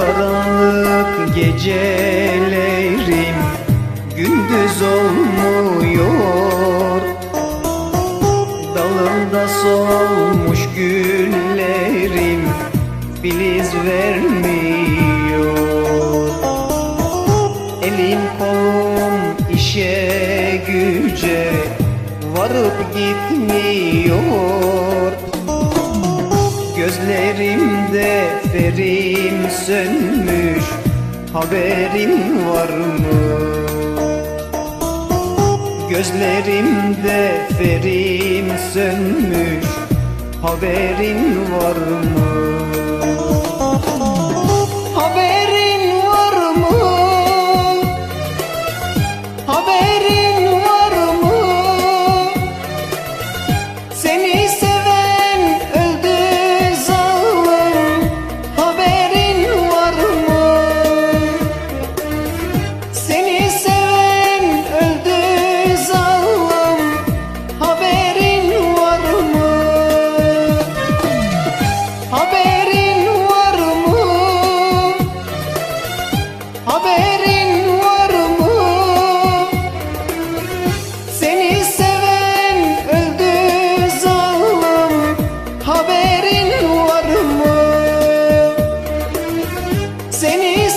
karanlık gecelerim Gündüz olmuyor. Dalında solmuş güllerim Filiz vermiyor. Elim kolum işe güce Varıp gitmiyor. Gözlerimde ferim sönmüş Haberin var mı? Gözlerimde ferim sönmüş Haberin var mı? Seni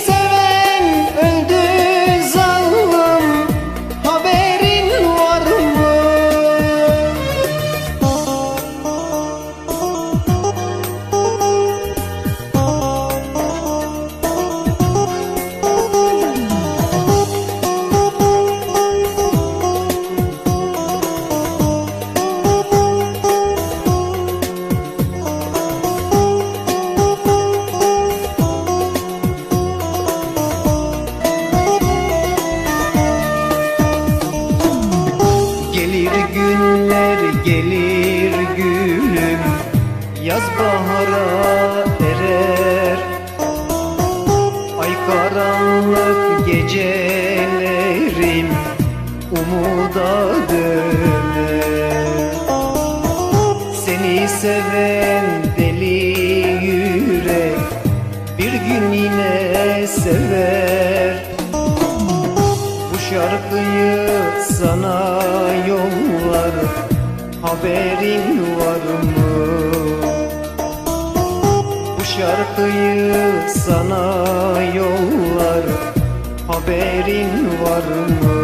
gelir gülüm Yaz bahara erer. Ay karanlık gecelerim Umuda döner. Seni seven deli yürek Bir gün yine sever. Bu şarkıyı sana yollar Haberin var mı? Bu şarkıyı sana yollar Haberin var mı?